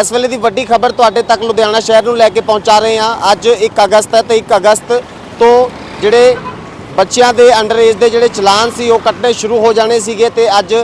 ਇਸ ਵੇਲੇ ਦੀ ਵੱਡੀ ਖਬਰ ਤੁਹਾਡੇ ਤੱਕ ਲੁਧਿਆਣਾ ਸ਼ਹਿਰ ਨੂੰ ਲੈ ਕੇ ਪਹੁੰਚਾ ਰਹੇ ਹਾਂ। ਅੱਜ 1 ਅਗਸਤ ਹੈ ਤੇ 1 ਅਗਸਤ ਤੋਂ ਜਿਹੜੇ ਬੱਚਿਆਂ ਦੇ ਅੰਡਰ ਏਜ ਦੇ ਜਿਹੜੇ ਚਲਾਨ ਸੀ, ਉਹ ਕੱਟਣੇ ਸ਼ੁਰੂ ਹੋ ਜਾਣੇ ਸੀਗੇ ਤੇ ਅੱਜ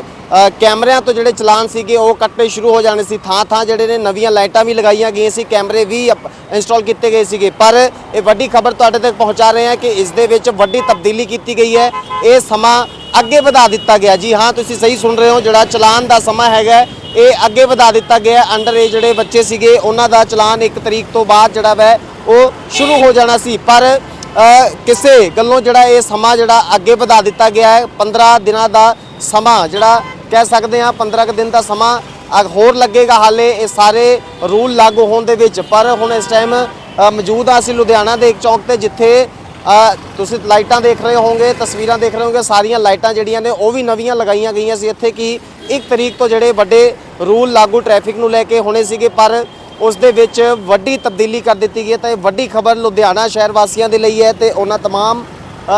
ਕੈਮਰਿਆਂ ਤੋਂ ਜਿਹੜੇ ਚਲਾਨ ਸੀਗੇ, ਉਹ ਕੱਟਣੇ ਸ਼ੁਰੂ ਹੋ ਜਾਣੇ ਸੀ। ਥਾਂ ਥਾਂ ਜਿਹੜੇ ਨੇ ਨਵੀਆਂ ਲਾਈਟਾਂ ਵੀ ਲਗਾਈਆਂ ਗਈਆਂ ਸੀ, ਕੈਮਰੇ ਵੀ ਇੰਸਟਾਲ ਕੀਤੇ ਗਏ ਸੀਗੇ। ਪਰ ਇਹ ਵੱਡੀ ਖਬਰ ਤੁਹਾਡੇ ਤੱਕ ਪਹੁੰਚਾ ਰਹੇ ਹਾਂ ਕਿ ਇਸ ਦੇ ਵਿੱਚ ਵੱਡੀ ਤਬਦੀਲੀ ਕੀਤੀ ਗਈ ਹੈ। ਇਹ ਸਮਾਂ ਅੱਗੇ ਵਧਾ ਦਿੱਤਾ ਗਿਆ। ਜੀ ਹਾਂ, ਤੁਸੀਂ ਸਹੀ ਸੁਣ ਰਹੇ ਹੋ, ਜਿਹੜਾ ਚਲਾਨ ਦਾ ਸਮਾਂ ਹੈਗਾ ਇਹ ਅੱਗੇ ਵਧਾ ਦਿੱਤਾ ਗਿਆ। ਅੰਡਰ ਏਜ ਜਿਹੜੇ ਬੱਚੇ ਸੀਗੇ, ਉਹਨਾਂ ਦਾ ਚਲਾਨ 1 ਤਰੀਕ ਤੋਂ ਬਾਅਦ ਜਿਹੜਾ ਵੈ, ਉਹ ਸ਼ੁਰੂ ਹੋ ਜਾਣਾ ਸੀ। ਪਰ ਕਿਸੇ ਗੱਲੋਂ ਜਿਹੜਾ ਇਹ ਸਮਾਂ ਜਿਹੜਾ ਅੱਗੇ ਵਧਾ ਦਿੱਤਾ ਗਿਆ ਹੈ 15 ਦਿਨਾਂ ਦਾ ਸਮਾਂ ਜਿਹੜਾ ਕਹਿ ਸਕਦੇ ਹਾਂ 15 ਕੁ ਦਿਨ ਦਾ ਸਮਾਂ ਹੋਰ ਲੱਗੇਗਾ ਹਾਲੇ। ਇਹ ਸਾਰੇ ਰੂਲ ਲਾਗੂ ਹੋਣ ਦੇ ਵਿੱਚ। ਪਰ ਹੁਣ ਇਸ ਟਾਈਮ ਮੌਜੂਦ ਆ ਅਸੀਂ ਲੁਧਿਆਣਾ ਦੇ ਇੱਕ ਚੌਂਕ ਤੇ, ਜਿੱਥੇ ਤੁਸੀਂ ਲਾਈਟਾਂ ਦੇਖ ਰਹੇ ਹੋਵੋਗੇ, ਤਸਵੀਰਾਂ ਦੇਖ ਰਹੇ ਹੋਵੋਗੇ, ਸਾਰੀਆਂ ਲਾਈਟਾਂ ਜਿਹੜੀਆਂ ਨੇ, ਉਹ ਵੀ ਨਵੀਆਂ ਲਗਾਈਆਂ ਗਈਆਂ ਸੀ। ਇੱਥੇ ਕਿ 1 ਤਰੀਕ ਤੋਂ ਜਿਹੜੇ ਵੱਡੇ ਰੂਲ ਲਾਗੂ ਟ੍ਰੈਫਿਕ ਨੂੰ ਲੈ ਕੇ ਹੋਣੇ ਸੀਗੇ ਪਰ ਉਸ ਦੇ ਵਿੱਚ ਵੱਡੀ ਤਬਦੀਲੀ ਕਰ ਦਿੱਤੀ ਗਈ ਹੈ ਤਾਂ ਇਹ ਵੱਡੀ ਖਬਰ ਲੁਧਿਆਣਾ ਸ਼ਹਿਰ ਵਾਸੀਆਂ ਦੇ ਲਈ ਹੈ ਤੇ ਉਹਨਾਂ तमाम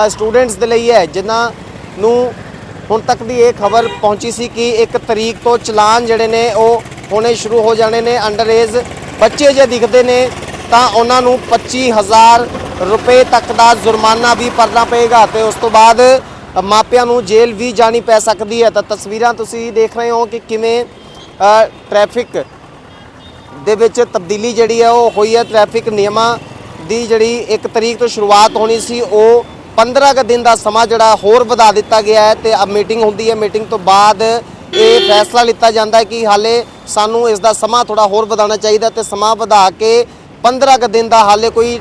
ਸਟੂਡੈਂਟਸ ਦੇ ਲਈ ਹੈ ਜਿਨ੍ਹਾਂ ਨੂੰ ਹੁਣ ਤੱਕ ਦੀ ਇਹ ਖਬਰ ਪਹੁੰਚੀ ਸੀ ਕਿ 1 ਤਰੀਕ ਤੋਂ ਚਲਾਨ ਜਿਹੜੇ ਨੇ ਉਹ ਹੋਣੇ ਸ਼ੁਰੂ ਹੋ ਜਾਣੇ ਨੇ ਅੰਡਰ ਏਜ ਬੱਚੇ ਜੇ ਦਿਖਦੇ ਨੇ ਤਾਂ ਉਹਨਾਂ ਨੂੰ 25000 ਰੁਪਏ ਤੱਕ ਦਾ ਜੁਰਮਾਨਾ ਵੀ ਭਰਨਾ ਪਏਗਾ ਤੇ ਉਸ ਤੋਂ ਬਾਅਦ ਮਾਪਿਆਂ ਨੂੰ ਜੇਲ੍ਹ ਵੀ ਜਾਣੀ ਪੈ ਸਕਦੀ ਹੈ। ਤਾਂ ਤਸਵੀਰਾਂ ਤੁਸੀਂ ਦੇਖ ਰਹੇ ਹੋ ਕਿ ਕਿਵੇਂ ਅ, ਟ੍ਰੈਫਿਕ ਦੇ ਵਿੱਚ ਤਬਦੀਲੀ ਜਿਹੜੀ ਹੈ ਉਹ ਹੋਈ ਹੈ। ਟ੍ਰੈਫਿਕ ਨਿਯਮਾਂ ਦੀ ਜਿਹੜੀ ਇੱਕ ਤਰੀਕ ਤੋਂ ਸ਼ੁਰੂਆਤ ਹੋਣੀ ਸੀ ਉਹ 15 ਕੁ ਦਿਨ ਦਾ ਸਮਾਂ ਜਿਹੜਾ ਹੋਰ ਵਧਾ ਦਿੱਤਾ ਗਿਆ ਹੈ ਤੇ ਅਬ ਮੀਟਿੰਗ ਹੁੰਦੀ ਹੈ। ਮੀਟਿੰਗ ਤੋਂ ਬਾਅਦ ਇਹ ਫੈਸਲਾ ਲਿੱਤਾ ਜਾਂਦਾ ਹੈ ਕਿ ਹਾਲੇ ਸਾਨੂੰ ਇਸ ਦਾ ਸਮਾਂ ਥੋੜਾ ਹੋਰ ਵਧਾਉਣਾ ਚਾਹੀਦਾ ਤੇ ਸਮਾਂ ਵਧਾ ਕੇ 15 ਕੁ ਦਿਨ ਦਾ ਹਾਲੇ ਕੋਈ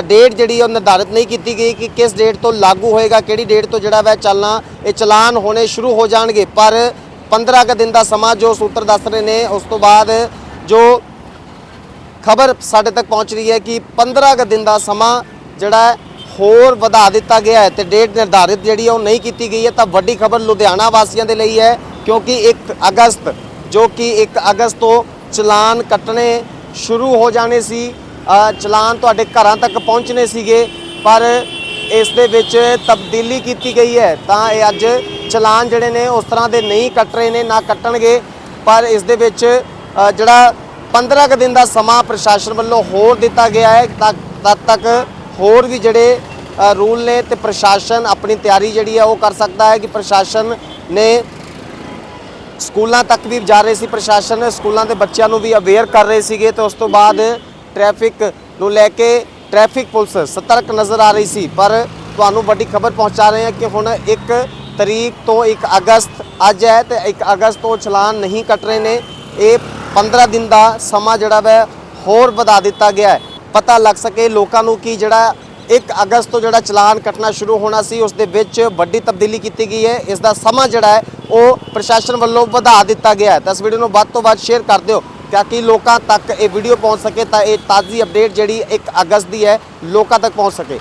ਡੇਟ ਜਿਹੜੀ ਉਹ ਨਿਰਧਾਰਿਤ ਨਹੀਂ ਕੀਤੀ ਗਈ ਕਿ ਕਿਸ ਡੇਟ ਤੋਂ ਲਾਗੂ ਹੋਏਗਾ, ਕਿਹੜੀ ਡੇਟ ਤੋਂ ਜਿਹੜਾ ਵੈ ਚੱਲਣਾ, ਇਹ ਚਲਾਨ ਹੋਣੇ ਸ਼ੁਰੂ ਹੋ ਜਾਣਗੇ। ਪਰ 15 ਕੁ ਦਿਨ ਦਾ ਸਮਾਂ ਜੋ ਸੂਤਰ ਦੱਸ ਰਹੇ ਨੇ, ਉਸ ਤੋਂ ਬਾਅਦ ਜੋ ਖਬਰ ਸਾਡੇ ਤੱਕ ਪਹੁੰਚ ਰਹੀ ਹੈ ਕਿ 15 ਕੁ ਦਿਨ ਦਾ ਸਮਾਂ ਜਿਹੜਾ ਹੋਰ ਵਧਾ ਦਿੱਤਾ ਗਿਆ ਹੈ ਤੇ ਡੇਟ ਨਿਰਧਾਰਿਤ ਜਿਹੜੀ ਹੈ ਉਹ ਨਹੀਂ ਕੀਤੀ ਗਈ ਹੈ। ਤਾਂ ਵੱਡੀ ਖਬਰ ਲੁਧਿਆਣਾ ਵਾਸੀਆਂ ਦੇ ਲਈ ਹੈ, ਕਿਉਂਕਿ 1 ਅਗਸਤ, ਜੋ ਕਿ 1 ਅਗਸਤ ਤੋਂ ਚਲਾਨ ਕੱਟਣੇ ਸ਼ੁਰੂ ਹੋ ਜਾਣੇ ਸੀ। ਚਲਾਨ ਤੁਹਾਡੇ ਘਰਾਂ ਤੱਕ ਪਹੁੰਚਣੇ ਸੀਗੇ, ਪਰ ਇਸ ਦੇ ਵਿੱਚ ਤਬਦੀਲੀ ਕੀਤੀ ਗਈ ਹੈ। ਤਾਂ ਇਹ ਅੱਜ ਚਲਾਨ ਜਿਹੜੇ ਨੇ, ਉਸ ਤਰ੍ਹਾਂ ਦੇ ਨਹੀਂ ਕੱਟ ਰਹੇ ਨੇ, ਨਾ ਕੱਟਣਗੇ। ਪਰ ਇਸ ਦੇ ਵਿੱਚ ਜਿਹੜਾ 15 ਕੁ ਦਿਨ ਦਾ ਸਮਾਂ ਪ੍ਰਸ਼ਾਸਨ ਵੱਲੋਂ ਹੋਰ ਦਿੱਤਾ ਗਿਆ ਹੈ, ਤਾਂ ਤਦ ਤੱਕ ਹੋਰ ਵੀ ਜਿਹੜੇ ਰੂਲ ਨੇ ਤੇ ਪ੍ਰਸ਼ਾਸਨ ਆਪਣੀ ਤਿਆਰੀ ਜਿਹੜੀ ਹੈ, ਉਹ ਕਰ ਸਕਦਾ ਹੈ ਕਿ ਪ੍ਰਸ਼ਾਸਨ ਨੇ ਸਕੂਲਾਂ ਤੱਕ ਵੀ ਜਾ ਰਹੇ ਸੀ। ਪ੍ਰਸ਼ਾਸਨ ਸਕੂਲਾਂ ਦੇ ਬੱਚਿਆਂ ਨੂੰ ਵੀ ਅਵੇਅਰ ਕਰ ਰਹੇ ਸੀਗੇ ਤੇ ਉਸ ਤੋਂ ਬਾਅਦ ਟ੍ਰੈਫਿਕ ਨੂੰ ਲੈ ਕੇ ਟ੍ਰੈਫਿਕ ਪੁਲਿਸ ਸਤਰਕ ਨਜ਼ਰ ਆ ਰਹੀ ਸੀ, ਪਰ ਤੁਹਾਨੂੰ ਵੱਡੀ ਖਬਰ ਪਹੁੰਚਾ ਰਹੇ ਹਾਂ ਕਿ ਹੁਣ 1 ਤਰੀਕ ਤੋਂ 1 ਅਗਸਤ ਅੱਜ ਹੈ ਤੇ 1 ਅਗਸਤ ਤੋਂ ਚਲਾਨ ਨਹੀਂ ਕੱਟ ਰਹੇ ਨੇ। ਇਹ 15 ਦਿਨ ਦਾ ਸਮਾਂ ਜਿਹੜਾ ਵੈ, ਹੋਰ ਵਧਾ ਦਿੱਤਾ ਗਿਆ ਹੈ। ਪਤਾ ਲੱਗ ਸਕੇ ਲੋਕਾਂ ਨੂੰ ਕਿ ਜਿਹੜਾ 1 ਅਗਸਤ ਤੋਂ ਜਿਹੜਾ ਚਲਾਨ ਕੱਟਣਾ ਸ਼ੁਰੂ ਹੋਣਾ ਸੀ, ਉਸ ਦੇ ਵਿੱਚ ਵੱਡੀ ਤਬਦੀਲੀ ਕੀਤੀ ਗਈ ਹੈ। ਇਸ ਦਾ ਸਮਾਂ ਜਿਹੜਾ ਹੈ, ਉਹ ਪ੍ਰਸ਼ਾਸਨ ਵੱਲੋਂ ਵਧਾ ਦਿੱਤਾ ਗਿਆ ਹੈ। ਤਾਂ ਇਸ ਵੀਡੀਓ ਨੂੰ ਵੱਧ ਤੋਂ ਵੱਧ ਸ਼ੇਅਰ ਕਰ ਦਿਓ। ਤਾਂ ਕਿ ਲੋਕਾਂ ਤੱਕ ਇਹ ਵੀਡੀਓ ਪਹੁੰਚ ਸਕੇ ਤਾਂ ਇਹ ਤਾਜ਼ੀ ਅਪਡੇਟ ਜਿਹੜੀ 1 ਅਗਸਤ ਦੀ ਹੈ, ਲੋਕਾਂ ਤੱਕ ਪਹੁੰਚ ਸਕੇ।